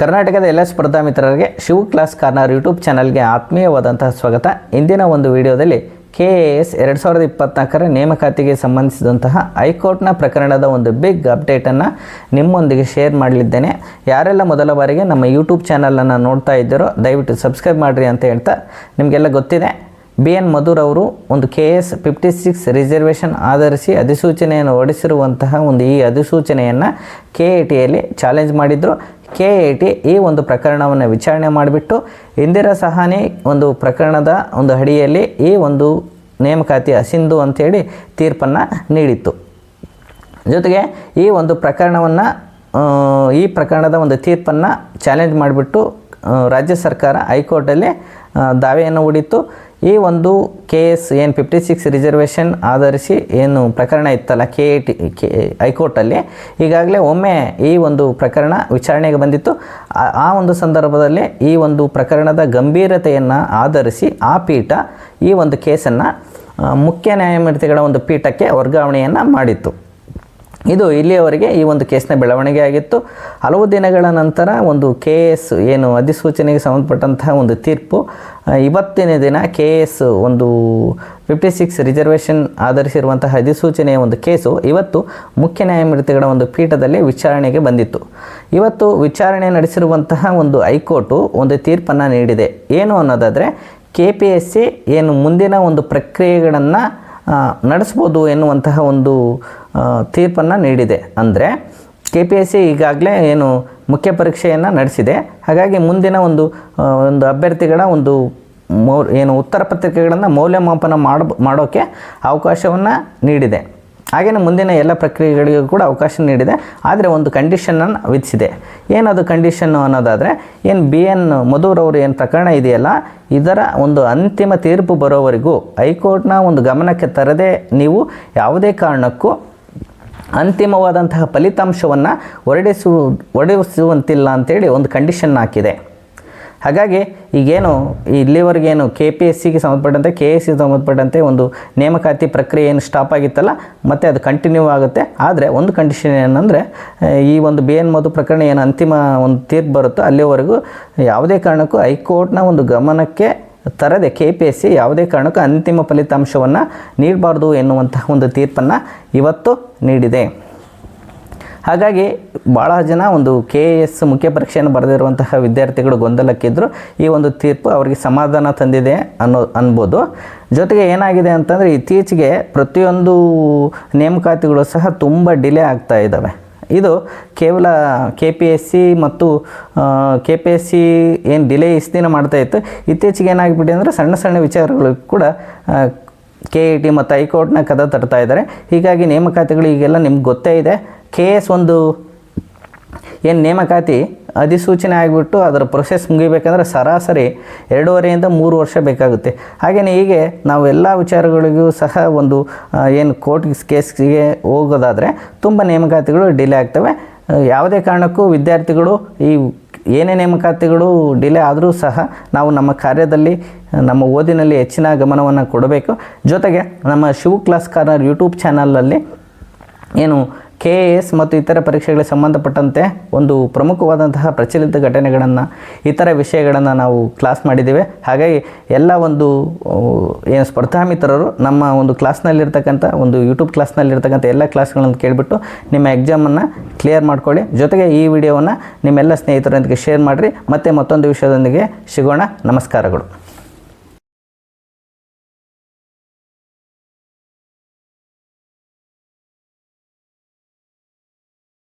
ಕರ್ನಾಟಕದ ಎಲ್ಲ ಸ್ಪರ್ಧಾ ಮಿತ್ರರಿಗೆ ಶಿವ ಕ್ಲಾಸ್ ಕಾರ್ನರ್ ಯೂಟ್ಯೂಬ್ ಚಾನಲ್ಗೆ ಆತ್ಮೀಯವಾದಂತಹ ಸ್ವಾಗತ. ಇಂದಿನ ಒಂದು ವಿಡಿಯೋದಲ್ಲಿ ಕೆ ಎ ಎಸ್ ಎರಡು ಸಾವಿರದ ಇಪ್ಪತ್ತ್ನಾಲ್ಕರ ನೇಮಕಾತಿಗೆ ಸಂಬಂಧಿಸಿದಂತಹ ಹೈಕೋರ್ಟ್ನ ಪ್ರಕರಣದ ಒಂದು ಬಿಗ್ ಅಪ್ಡೇಟನ್ನು ನಿಮ್ಮೊಂದಿಗೆ ಶೇರ್ ಮಾಡಲಿದ್ದೇನೆ. ಯಾರೆಲ್ಲ ಮೊದಲ ಬಾರಿಗೆ ನಮ್ಮ ಯೂಟ್ಯೂಬ್ ಚಾನಲನ್ನು ನೋಡ್ತಾ ಇದ್ದೀರೋ ದಯವಿಟ್ಟು ಸಬ್ಸ್ಕ್ರೈಬ್ ಮಾಡಿರಿ ಅಂತ ಹೇಳ್ತಾ ನಿಮಗೆಲ್ಲ ಗೊತ್ತಿದೆ. ಬಿ ಎನ್ ಮಧುರ್ ಅವರು ಒಂದು K S fifty six reservation ಆಧರಿಸಿ ಅಧಿಸೂಚನೆಯನ್ನು ಹೊರಡಿಸಿರುವಂತಹ ಒಂದು ಈ ಅಧಿಸೂಚನೆಯನ್ನು ಕೆ ಎ ಟಿಯಲ್ಲಿ ಚಾಲೆಂಜ್ ಮಾಡಿದರು. ಕೆ ಎ ಟಿ ಈ ಒಂದು ಪ್ರಕರಣವನ್ನು ವಿಚಾರಣೆ ಮಾಡಿಬಿಟ್ಟು ಇಂದಿರಾ ಸಹಾನಿ ಒಂದು ಪ್ರಕರಣದ ಒಂದು ಅಡಿಯಲ್ಲಿ ಈ ಒಂದು ನೇಮಕಾತಿ ಅಸಿಂಧು ಅಂಥೇಳಿ ತೀರ್ಪನ್ನು ನೀಡಿತ್ತು. ಜೊತೆಗೆ ಈ ಒಂದು ಪ್ರಕರಣವನ್ನು ಈ ಪ್ರಕರಣದ ಒಂದು ತೀರ್ಪನ್ನು ಚಾಲೆಂಜ್ ಮಾಡಿಬಿಟ್ಟು ರಾಜ್ಯ ಸರ್ಕಾರ ಹೈಕೋರ್ಟಲ್ಲಿ ದಾವೆಯನ್ನು ಹೂಡಿತ್ತು. ಈ ಒಂದು ಕೆ ಎಸ್ ಏನು ಫಿಫ್ಟಿ ಸಿಕ್ಸ್ ರಿಸರ್ವೇಷನ್ ಆಧರಿಸಿ ಏನು ಪ್ರಕರಣ ಇತ್ತಲ್ಲ ಕೆ ಎ ಟಿ ಕೆ ಹೈಕೋರ್ಟಲ್ಲಿ, ಈಗಾಗಲೇ ಒಮ್ಮೆ ಈ ಒಂದು ಪ್ರಕರಣ ವಿಚಾರಣೆಗೆ ಬಂದಿತ್ತು. ಆ ಒಂದು ಸಂದರ್ಭದಲ್ಲಿ ಈ ಒಂದು ಪ್ರಕರಣದ ಗಂಭೀರತೆಯನ್ನು ಆಧರಿಸಿ ಆ ಪೀಠ ಈ ಒಂದು ಕೇಸನ್ನು ಮುಖ್ಯ ನ್ಯಾಯಮೂರ್ತಿಗಳ ಒಂದು ಪೀಠಕ್ಕೆ ವರ್ಗಾವಣೆಯನ್ನು ಮಾಡಿತ್ತು. ಇದು ಇಲ್ಲಿಯವರೆಗೆ ಈ ಒಂದು ಕೇಸ್ನ ಬೆಳವಣಿಗೆ ಆಗಿತ್ತು. ಹಲವು ದಿನಗಳ ನಂತರ ಒಂದು ಕೆ ಎಸ್ ಏನು ಅಧಿಸೂಚನೆಗೆ ಸಂಬಂಧಪಟ್ಟಂತಹ ಒಂದು ತೀರ್ಪು. ಇವತ್ತಿನ ದಿನ ಕೆ ಎಸ್ ಒಂದು ಫಿಫ್ಟಿ ಸಿಕ್ಸ್ ರಿಸರ್ವೇಷನ್ ಆಧರಿಸಿರುವಂತಹ ಅಧಿಸೂಚನೆಯ ಒಂದು ಕೇಸು ಇವತ್ತು ಮುಖ್ಯ ನ್ಯಾಯಮೂರ್ತಿಗಳ ಒಂದು ಪೀಠದಲ್ಲಿ ವಿಚಾರಣೆಗೆ ಬಂದಿತ್ತು. ಇವತ್ತು ವಿಚಾರಣೆ ನಡೆಸಿರುವಂತಹ ಒಂದು ಹೈಕೋರ್ಟು ಒಂದು ತೀರ್ಪನ್ನು ನೀಡಿದೆ. ಏನು ಅನ್ನೋದಾದರೆ ಕೆ ಪಿ ಎಸ್ ಸಿ ಏನು ಮುಂದಿನ ಒಂದು ಪ್ರಕ್ರಿಯೆಗಳನ್ನು ನಡೆಸ್ಬೋದು ಎನ್ನುವಂತಹ ಒಂದು ತೀರ್ಪನ್ನು ನೀಡಿದೆ. ಅಂದರೆ ಕೆ ಪಿ ಎಸ್ ಸಿ ಈಗಾಗಲೇ ಏನು ಮುಖ್ಯ ಪರೀಕ್ಷೆಯನ್ನು ನಡೆಸಿದೆ. ಹಾಗಾಗಿ ಮುಂದಿನ ಒಂದು ಒಂದು ಅಭ್ಯರ್ಥಿಗಳ ಒಂದು ಮೌ, ಏನು ಉತ್ತರ ಪತ್ರಿಕೆಗಳನ್ನು ಮೌಲ್ಯಮಾಪನ ಮಾಡ ಮಾಡೋಕ್ಕೆ ಅವಕಾಶವನ್ನು ನೀಡಿದೆ. ಹಾಗೆಯೇ ಮುಂದಿನ ಎಲ್ಲ ಪ್ರಕ್ರಿಯೆಗಳಿಗೂ ಕೂಡ ಅವಕಾಶ ನೀಡಿದೆ. ಆದರೆ ಒಂದು ಕಂಡೀಷನನ್ನು ವಿಧಿಸಿದೆ. ಏನದು ಕಂಡೀಷನ್ನು ಅನ್ನೋದಾದರೆ, ಏನು ಬಿ ಎನ್ ಮಧುರವರು ಏನು ಪ್ರಕರಣ ಇದೆಯಲ್ಲ, ಇದರ ಒಂದು ಅಂತಿಮ ತೀರ್ಪು ಬರೋವರೆಗೂ ಹೈಕೋರ್ಟ್ನ ಒಂದು ಗಮನಕ್ಕೆ ತರದೆ ನೀವು ಯಾವುದೇ ಕಾರಣಕ್ಕೂ ಅಂತಿಮವಾದಂತಹ ಫಲಿತಾಂಶವನ್ನು ಹೊರಡಿಸುವ ಹೊರಡಿಸುವಂತಿಲ್ಲ ಅಂತೇಳಿ ಒಂದು ಕಂಡೀಷನ್ ಹಾಕಿದೆ. ಹಾಗಾಗಿ ಈಗೇನು ಇಲ್ಲಿವರೆಗೇನು ಕೆ ಪಿ ಎಸ್ ಸಿಗೆ ಸಂಬಂಧಪಟ್ಟಂತೆ ಕೆ ಎಸ್ ಸಿಗೆ ಸಂಬಂಧಪಟ್ಟಂತೆ ಒಂದು ನೇಮಕಾತಿ ಪ್ರಕ್ರಿಯೆ ಏನು ಸ್ಟಾಪ್ ಆಗಿತ್ತಲ್ಲ, ಮತ್ತು ಅದು ಕಂಟಿನ್ಯೂ ಆಗುತ್ತೆ. ಆದರೆ ಒಂದು ಕಂಡೀಷನ್ ಏನಂದರೆ ಈ ಒಂದು ಬಿ ಎನ್ ಮಧು ಪ್ರಕರಣ ಏನು ಅಂತಿಮ ಒಂದು ತೀರ್ಪು ಬರುತ್ತೋ ಅಲ್ಲಿವರೆಗೂ ಯಾವುದೇ ಕಾರಣಕ್ಕೂ ಹೈಕೋರ್ಟ್ನ ಒಂದು ಗಮನಕ್ಕೆ ತರದೆ ಕೆ ಪಿ ಎಸ್ ಸಿ ಯಾವುದೇ ಕಾರಣಕ್ಕೂ ಅಂತಿಮ ಫಲಿತಾಂಶವನ್ನು ನೀಡಬಾರ್ದು ಎನ್ನುವಂತಹ ಒಂದು ತೀರ್ಪನ್ನು ಇವತ್ತು ನೀಡಿದೆ. ಹಾಗಾಗಿ ಭಾಳ ಜನ ಒಂದು ಕೆ ಎ ಎಸ್ ಮುಖ್ಯ ಪರೀಕ್ಷೆಯನ್ನು ಬರೆದಿರುವಂತಹ ವಿದ್ಯಾರ್ಥಿಗಳು ಗೊಂದಲಕ್ಕಿದ್ದರು ಈ ಒಂದು ತೀರ್ಪು ಅವರಿಗೆ ಸಮಾಧಾನ ತಂದಿದೆ ಅನ್ನೋ, ಅನ್ಬೋದು. ಜೊತೆಗೆ ಏನಾಗಿದೆ ಅಂತಂದರೆ ಇತ್ತೀಚೆಗೆ ಪ್ರತಿಯೊಂದು ನೇಮಕಾತಿಗಳು ಸಹ ತುಂಬ ಡಿಲೇ ಆಗ್ತಾ ಇದ್ದಾವೆ. ಇದು ಕೇವಲ ಕೆ ಪಿ ಎಸ್ ಸಿ ಮತ್ತು ಕೆ ಪಿ ಎಸ್ ಸಿ ಏನು ಡಿಲೇ ಇಷ್ಟು ದಿನ ಮಾಡ್ತಾ ಇತ್ತು. ಇತ್ತೀಚೆಗೆ ಏನಾಗಿಬಿಟ್ಟಿದೆ ಅಂದರೆ ಸಣ್ಣ ಸಣ್ಣ ವಿಚಾರಗಳು ಕೂಡ ಕೆ ಇ ಟಿ ಮತ್ತು ಹೈಕೋರ್ಟ್ನ ಕದ ತಡ್ತಾ ಇದ್ದಾರೆ. ಹೀಗಾಗಿ ನೇಮಕಾತಿಗಳು ಈಗೆಲ್ಲ ನಿಮ್ಗೆ ಗೊತ್ತೇ ಇದೆ. ಕೆ ಎಸ್ ಒಂದು ಏನು ನೇಮಕಾತಿ ಅಧಿಸೂಚನೆ ಆಗಿಬಿಟ್ಟು ಅದರ ಪ್ರೊಸೆಸ್ ಮುಗಿಬೇಕಂದ್ರೆ ಸರಾಸರಿ ಎರಡೂವರೆಯಿಂದ ಮೂರು ವರ್ಷ ಬೇಕಾಗುತ್ತೆ. ಹಾಗೆಯೇ ಹೀಗೆ ನಾವು ಎಲ್ಲ ವಿಚಾರಗಳಿಗೂ ಸಹ ಒಂದು ಏನು ಕೋರ್ಟ್ ಕೇಸ್ಗೆ ಹೋಗೋದಾದರೆ ತುಂಬ ನೇಮಕಾತಿಗಳು ಡಿಲೇ ಆಗ್ತವೆ. ಯಾವುದೇ ಕಾರಣಕ್ಕೂ ವಿದ್ಯಾರ್ಥಿಗಳು ಈ ಏನೇ ನೇಮಕಾತಿಗಳು ಡಿಲೇ ಆದರೂ ಸಹ ನಾವು ನಮ್ಮ ಕಾರ್ಯದಲ್ಲಿ, ನಮ್ಮ ಓದಿನಲ್ಲಿ ಹೆಚ್ಚಿನ ಗಮನವನ್ನು ಕೊಡಬೇಕು. ಜೊತೆಗೆ ನಮ್ಮ ಶಿವ ಕ್ಲಾಸ್ ಕಾರ್ನರ್ ಯೂಟ್ಯೂಬ್ ಚಾನಲಲ್ಲಿ ಏನು ಕೆ ಎ ಎಸ್ ಮತ್ತು ಇತರ ಪರೀಕ್ಷೆಗಳಿಗೆ ಸಂಬಂಧಪಟ್ಟಂತೆ ಒಂದು ಪ್ರಮುಖವಾದಂತಹ ಪ್ರಚಲಿತ ಘಟನೆಗಳನ್ನು, ಇತರ ವಿಷಯಗಳನ್ನು ನಾವು ಕ್ಲಾಸ್ ಮಾಡಿದ್ದೇವೆ. ಹಾಗಾಗಿ ಎಲ್ಲ ಒಂದು ಏನು ಸ್ಪರ್ಧಾ ಮಿತ್ರರು ನಮ್ಮ ಒಂದು ಕ್ಲಾಸ್ನಲ್ಲಿರ್ತಕ್ಕಂಥ ಒಂದು ಯೂಟ್ಯೂಬ್ ಕ್ಲಾಸ್ನಲ್ಲಿರ್ತಕ್ಕಂಥ ಎಲ್ಲ ಕ್ಲಾಸ್ಗಳನ್ನು ಕೇಳಿಬಿಟ್ಟು ನಿಮ್ಮ ಎಕ್ಸಾಮನ್ನು ಕ್ಲಿಯರ್ ಮಾಡ್ಕೊಳ್ಳಿ. ಜೊತೆಗೆ ಈ ವಿಡಿಯೋವನ್ನು ನಿಮ್ಮೆಲ್ಲ ಸ್ನೇಹಿತರೊಂದಿಗೆ ಶೇರ್ ಮಾಡಿರಿ. ಮತ್ತು ಮತ್ತೊಂದು ವಿಷಯದೊಂದಿಗೆ ಸಿಗೋಣ. ನಮಸ್ಕಾರಗಳು.